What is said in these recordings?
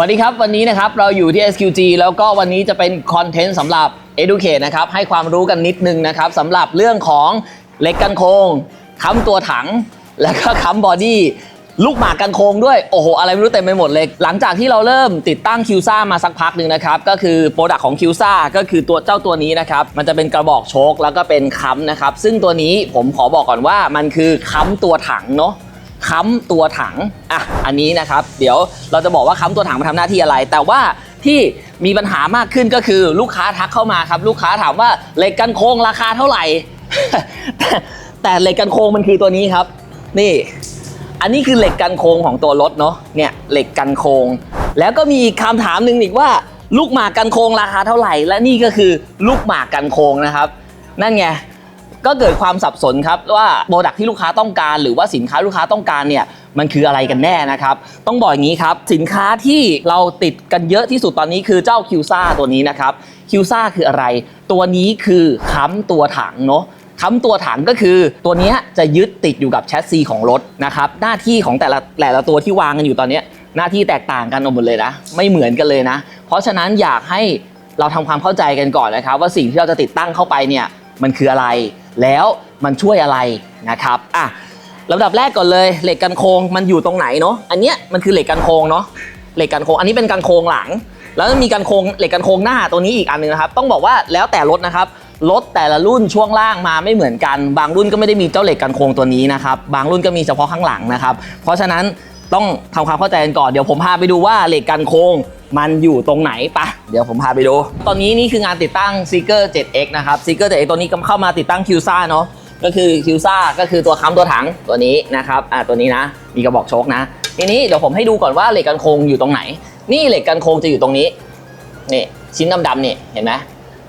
สวัสดีครับ วันนี้นะครับเราอยู่ที่ SQG แล้วก็วันนี้จะเป็นคอนเทนต์สำหรับ Educate นะครับให้ความรู้กันนิดนึงนะครับสำหรับเรื่องของเหล็กกันโครงค้ำตัวถัง แล้วก็ค้ำบอดี้ลูกหมากกันโครงด้วย โอ้โห อะไรไม่รู้เต็มไปหมดเลย หลังจากที่เราเริ่มติดตั้งคิวซ่ามาสักพักหนึ่งนะครับ ก็คือโปรดักของคิวซ่าก็คือตัวเจ้าตัวนี้นะครับ มันจะเป็นกระบอกโชคแล้วก็เป็นค้ำนะครับ ซึ่งตัวนี้ผมขอบอกก่อนว่ามันคือค้ำตัวถังเนาะ ค้ำตัวถังอะอันนี้นะครับ เดี๋ยวเราจะบอกว่าค้ำตัวถังมันทำหน้าที่อะไร แต่ว่าที่มีปัญหามากขึ้นก็คือลูกค้าทักเข้ามาครับ ลูกค้าถามว่าเหล็กกันโค้งราคาเท่าไหร่ แต่เหล็กกันโค้งมันคือตัวนี้ครับ นี่ อันนี้คือเหล็กกันโค้งของตัวรถเนาะเนี่ยเหล็กกันโค้งแล้วก็มีอีกคำถามหนึ่งอีกว่าลูกหมากกันโค้งราคาเท่าไหร่ และนี่ก็คือลูกหมากกันโค้งนะครับ นั่นไง ก็เกิดความสับสนครับว่าโปรดักที่ลูกค้าต้องการ หรือว่าสินค้าลูกค้าต้องการเนี่ยมันคืออะไรกันแน่นะครับ ต้องบอกอย่างนี้ครับ สินค้าที่เราติดกันเยอะที่สุดตอนนี้คือเจ้าคิวซ่าตัวนี้นะครับคิวซ่าคืออะไร ตัวนี้คือค้ำตัวถังเนาะค้ำตัวถังก็คือตัวนี้จะยึดติดอยู่กับแชสซีของรถนะครับหน้าที่ของแต่ละแต่ละตัวที่วางกันอยู่ตอนนี้หน้าที่แตกต่างกันหมดเลยนะ ไม่เหมือนกันเลยนะ เพราะฉะนั้นอยากให้เราทำความเข้าใจกันก่อนนะครับ ว่าสิ่งที่เราจะติดตั้งเข้าไปเนี่ยมันคืออะไร แล้วมันช่วยอะไรนะครับอะลำดับแรกก่อนเลยเหล็กกันโครงมันอยู่ตรงไหนเนาะอันเนี้ยมันคือเหล็กกันโครงเนาะเหล็กกันโครงอันนี้เป็นกันโครงหลัง แล้วมีกันโครงเหล็กกันโครงหน้าตัวนี้อีกอันหนึงนะครับต้องบอกว่าแล้วแต่รถนะครับรถแต่ละรุ่นช่วงล่างมาไม่เหมือนกัน บางรุ่นก็ไม่ได้มีเจ้าเหล็กกันโครงตัวนี้นะครับบางรุ่นก็มีเฉพาะข้างหลังนะครับเพราะฉะนั้นต้องทำความเข้าใจกันก่อนเดี๋ยวผมพาไปดูว่าเหล็กกันโครง มันอยู่ตรงไหนปะเดี๋ยวผมพาไปดู ตอนนี้นี่คืองานติดตั้ง s e e k e r 7X นะครับ s e e k e r 7X ตัวนี้ก็เข้ามาติดตั้ง q ซ่าเนาะก็คือ q ซ่าก็คือตัวค้ำตัวถังตัวนี้นะครับอ่าตัวนี้นะ มีกระบอกโชคนะทีนี้เดี๋ยวผมให้ดูก่อนว่าเหล็กกันโครงอยู่ตรงไหน นี่เหล็กกันโครงจะอยู่ตรงนี้นี่ชิ้นดำๆนี่เห็นไหม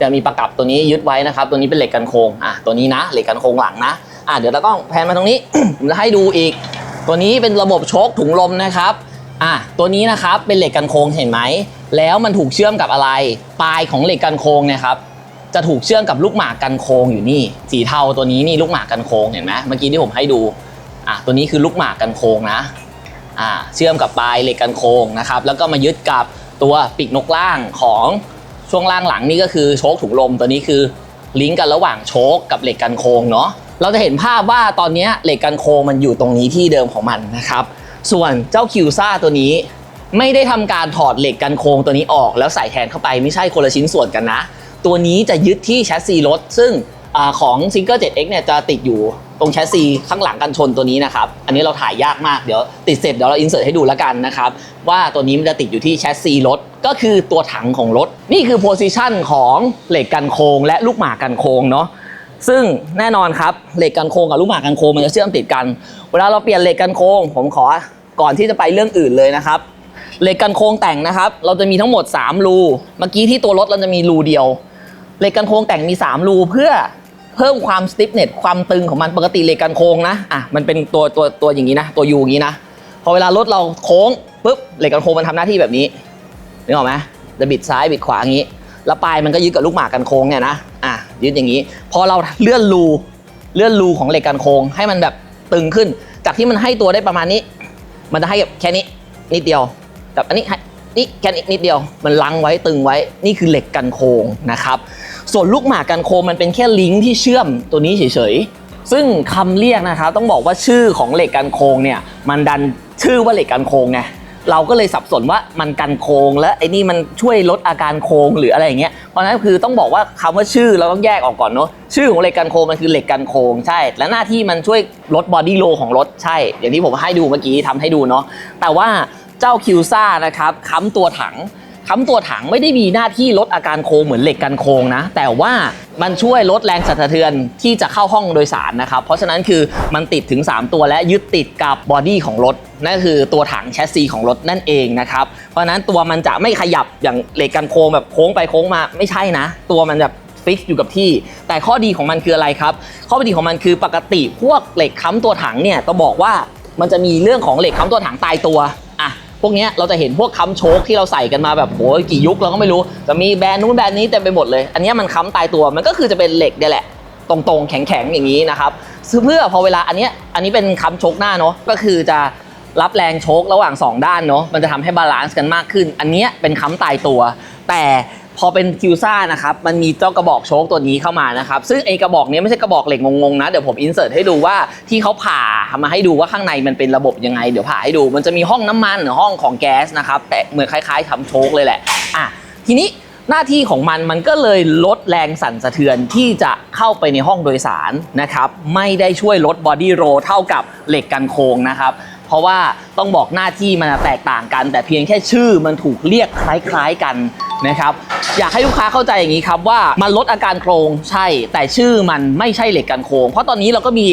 จะมีประกับตัวนี้ยึดไว้นะครับ ตัวนี้เป็นเหล็กกันโครงอะตัวนี้นะ เหล็กกันโครงหลังนะอะเดี๋ยวตากล้องแพนมาตรงนี้ ผมจะให้ดูอีก ตัวนี้เป็นระบบโชคถุงลมนะครับ อะตัวนี้นะครับเป็นเหล็กกันโครงเห็นไหม แล้วมันถูกเชื่อมกับอะไร ปลายของเหล็กกันโครงเนี่ยครับจะถูกเชื่อมกับลูกหมากกันโครงอยู่นี่ สีเทาตัวนี้นี่ลูกหมากกันโครงเห็นไหมเมื่อกี้ที่ผมให้ดูอะตัวนี้คือลูกหมากกันโครงนะอ่าเชื่อมกับปลายเหล็กกันโครงนะครับแล้วก็มายึดกับตัวปีกนกล่างของช่วงล่างหลังนี่ก็คือโชคถุงลมตัวนี้คือลิงก์กันระหว่างโชคกับเหล็กกันโครงเนาะเราจะเห็นภาพว่าตอนนี้เหล็กกันโครงมันอยู่ตรงนี้ที่เดิมของมันนะครับ ส่วนเจ้าคิวซ่าตัวนี้ ไม่ได้ทำการถอดเหล็กกันโครงตัวนี้ออกแล้วใส่แทนเข้าไปไม่ใช่คนละชิ้นส่วนกันนะ ตัวนี้จะยึดที่แชสซีรถ ซึ่งอของ s i n g l e 7X เนี่ยจะติดอยู่ตรงแชสซีข้างหลังกันชนตัวนี้นะครับ อันนี้เราถ่ายยากมากเดี๋ยวติดเสร็จเดี๋ยวเราอินเสิร์ตให้ดูแล้วกันนะครับ ว่าตัวนี้มันจะติดอยู่ที่แชสซีรถ ก็คือตัวถังของรถ นี่คือโพซิชันของเหล็กกันโครงและลูกหมากกันโครงเนาะ ซึ่งแน่นอนครับเหล็กกันโครงกับลูกหมากกันโครงมันจะเชื่อมติดกัน เวลาเราเปลี่ยนเหล็กกันโครงผมขอก่อนที่จะไปเรื่องอื่นเลยนะครับเหล็กกันโครงแต่งนะครับ เราจะมีทั้งหมด 3 รูเมื่อกี้ที่ตัวรถเราจะมีรูเดียวเหล็กกันโครงแต่งมี 3 รูเพื่อเพิ่มความสติฟเน็ตความตึงของมันปกติเหล็กกันโครงนะอะมันเป็นตัวตัวตัวอย่างนี้นะ ตัวยูอย่างนี้นะพอเวลารถเราโค้งปุ๊บเหล็กกันโครงมันทำหน้าที่แบบนี้นึกออกไหมจะบิดซ้ายบิดขวาอย่างนี้ แล้วปลายมันก็ยึดกับลูกหมากกันโค้งเนี่ยนะอะ ยึดอย่างนี้ พอเราเลื่อนรูเลื่อนรูของเหล็กกันโค้งให้มันแบบตึงขึ้น จากที่มันให้ตัวได้ประมาณนี้ มันจะให้แบบแค่นี้นิดเดียวกับอันนี้นี่แค่นี้นิดเดียวมันลังไว้ตึงไว้นี่คือเหล็กกันโค้งนะครับ ส่วนลูกหมากกันโค้งมันเป็นแค่ลิงก์ที่เชื่อมตัวนี้เฉยๆซึ่งคำเรียกนะครับต้องบอกว่าชื่อของเหล็กกันโค้งเนี่ยมันดันชื่อว่าเหล็กกันโค้งไง เราก็เลยสับสนว่ามันกันโค้งและไอ้นี่มันช่วยลดอาการโค้งหรืออะไรอย่างเงี้ยเพราะฉะนั้นคือต้องบอกว่าคำว่าชื่อเราต้องแยกออกก่อนเนาะชื่อของเหล็กกันโค้งมันคือเหล็กกันโค้งใช่ และหน้าที่มันช่วยลดบอดี้โลของรถใช่ อย่างที่ผมให้ดูเมื่อกี้ทำให้ดูเนาะแต่ว่าเจ้าคิวซ่านะครับค้ำตัวถัง ค้ำตัวถังไม่ได้มีหน้าที่ลดอาการโค้งเหมือนเหล็กกันโค้งนะ แต่ว่ามันช่วยลดแรงสั่นสะเทือนที่จะเข้าห้องโดยสารนะครับ เพราะฉะนั้นคือมันติดถึง 3 ตัวและยึดติดกับบอดี้ของรถนั่นคือตัวถังแชสซีของรถนั่นเองนะครับ เพราะฉะนั้นตัวมันจะไม่ขยับอย่างเหล็กกันโค้งแบบโค้งไปโค้งมาไม่ใช่นะ ตัวมันแบบฟิกอยู่กับที่ แต่ข้อดีของมันคืออะไรครับ ข้อดีของมันคือปกติพวกเหล็กค้ำตัวถังเนี่ยต้องบอกว่ามันจะมีเรื่องของเหล็กค้ำตัวถังตายตัว พวกนี้เราจะเห็นพวกค้ำโชคที่เราใส่กันมาแบบโหกี่ยุคเราก็ไม่รู้จะมีแบรนด์นู้นแบรนด์นี้เต็มไปหมดเลย อันนี้มันค้ำตายตัวมันก็คือจะเป็นเหล็กเนี่ยแหละตรงๆแข็งๆอย่างนี้นะครับซึ่งเพื่อพอเวลาอันนี้อันนี้เป็นค้ำโชคหน้าเนาะก็คือจะรับแรงโชกระหว่าง 2 ด้านเนาะมันจะทำให้บาลานซ์กันมากขึ้น อันนี้เป็นค้ำตายตัว แต่ พอเป็นคิวซ่านะครับ มันมีเจ้ากระบอกโชคตัวนี้เข้ามานะครับ ซึ่งไอ้กระบอกนี้ไม่ใช่กระบอกเหล็กงงๆนะ เดี๋ยวผมอินเสิร์ตให้ดูว่าที่เขาผ่ามาให้ดูว่าข้างในมันเป็นระบบยังไง เดี๋ยวผ่าให้ดู มันจะมีห้องน้ำมันหรือห้องของแก๊สนะครับ แต่เหมือนคล้าย ๆทำโชคเลยแหละ อะ ทีนี้หน้าที่ของมันมันก็เลยลดแรงสั่นสะเทือนที่จะเข้าไปในห้องโดยสารนะครับ ไม่ได้ช่วยลดบอดี้โรเท่ากับเหล็กกันโค้งนะครับเพราะว่าต้องบอกหน้าที่มันแตกต่างกัน แต่เพียงแค่ชื่อมันถูกเรียกคล้าย ๆกัน นะครับอยากให้ลูกค้าเข้าใจอย่างนี้ครับว่ามันลดอาการโครงใช่ แต่ชื่อมันไม่ใช่เหล็กกันโครง เพราะตอนนี้เราก็มี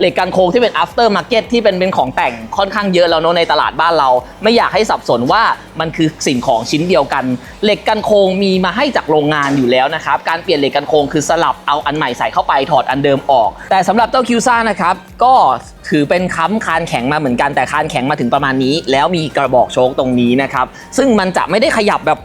เหล็กกันโค้งที่เป็น after market ที่เป็นเป็นของแต่งค่อนข้างเยอะแล้วเนอะในตลาดบ้านเรา ไม่อยากให้สับสนว่ามันคือสิ่งของชิ้นเดียวกัน เหล็กกันโค้งมีมาให้จากโรงงานอยู่แล้วนะครับ การเปลี่ยนเหล็กกันโค้งคือสลับเอาอันใหม่ใส่เข้าไปถอดอันเดิมออก แต่สำหรับเจ้าคิวซ่านะครับก็ถือเป็นค้ำคานแข็งมาเหมือนกันแต่คานแข็งมาถึงประมาณนี้ แล้วมีกระบอกโชคตรงนี้นะครับซึ่งมันจะไม่ได้ขยับแบบ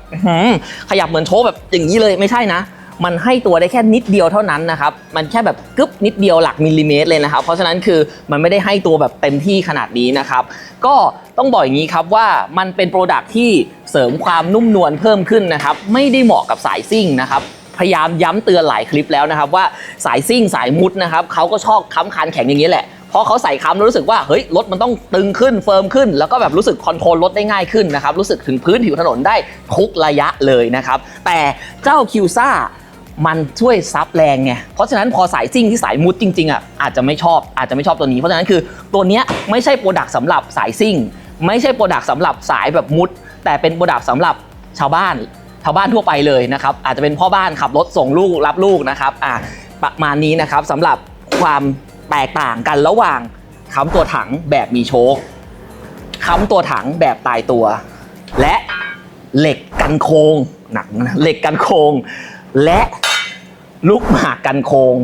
ขยับเหมือนโชคแบบอย่างนี้เลยไม่ใช่นะ มันให้ตัวได้แค่นิดเดียวเท่านั้นนะครับ มันแค่แบบกึ๊บนิดเดียวหลักมิลลิเมตรเลยนะครับ เพราะฉะนั้นคือมันไม่ได้ให้ตัวแบบเต็มที่ขนาดนี้นะครับ ก็ต้องบอกอย่างนี้ครับว่ามันเป็นโปรดักที่เสริมความนุ่มนวลเพิ่มขึ้นนะครับ ไม่ได้เหมาะกับสายซิ่งนะครับพยายามย้ำเตือนหลายคลิปแล้วนะครับ ว่าสายซิ่งสายมุดนะครับเขาก็ชอบค้ำคานแข็งอย่างนี้แหละเพราะเขาใส่ค้ำแล้วรู้สึกว่าเฮ้ยรถมันต้องตึงขึ้นเฟิร์มขึ้น แล้วก็แบบรู้สึกคอนโทรลรถได้ง่ายขึ้นนะครับรู้สึกถึงพื้นผิวถนนได้ทุกระยะเลยนะครับ แต่เจ้าคิวซ่า มันช่วยซับแรงไง เพราะฉะนั้นพอสายซิ่งที่สายมุดจริงๆอะอาจจะไม่ชอบอาจจะไม่ชอบตัวนี้ เพราะฉะนั้นคือตัวเนี้ยไม่ใช่โปรดักต์สำหรับสายซิ่ง ไม่ใช่โปรดักต์สำหรับสายแบบมุด แต่เป็นโปรดักต์สำหรับชาวบ้านชาวบ้านทั่วไปเลยนะครับอาจจะเป็นพ่อบ้านขับรถส่งลูกรับลูกนะครับอะประมาณนี้นะครับสำหรับความแตกต่างกันระหว่างค้ำตัวถังแบบมีโชคค้ำตัวถังแบบตายตัว และเหล็กกันโคงหนักนะเหล็กกันโคงและ ลูกหมากกันโคง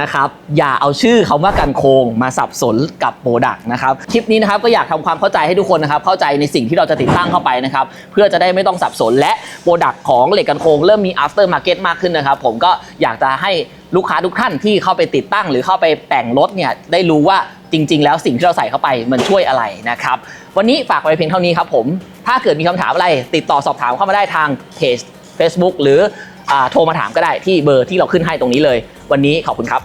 นะครับอย่าเอาชื่อคำว่ากันโคงมาสับสนกับโปรดักต์นะครับคลิปนี้นะครับก็อยากทำความเข้าใจให้ทุกคนนะครับเข้าใจในสิ่งที่เราจะติดตั้งเข้าไปนะครับเพื่อจะได้ไม่ต้องสับสนและโปรดักต์ของเหล็กกันโคงเริ่มมี after market มากขึ้นนะครับ ผมก็อยากจะให้ลูกค้าทุกท่านที่เข้าไปติดตั้ง หรือเข้าไปแต่งรถเนี่ยได้รู้ว่าจริง ๆ แล้วสิ่งที่เราใส่เข้าไปมันช่วยอะไรนะครับวันนี้ฝากไว้เพียงเท่านี้ครับผมถ้าเกิดมีคำถามอะไรติดต่อสอบถามเข้ามาได้ทางเพจ Facebook หรือ โทรมาถามก็ได้ที่เบอร์ที่เราขึ้นให้ตรงนี้เลย วันนี้ขอบคุณครับ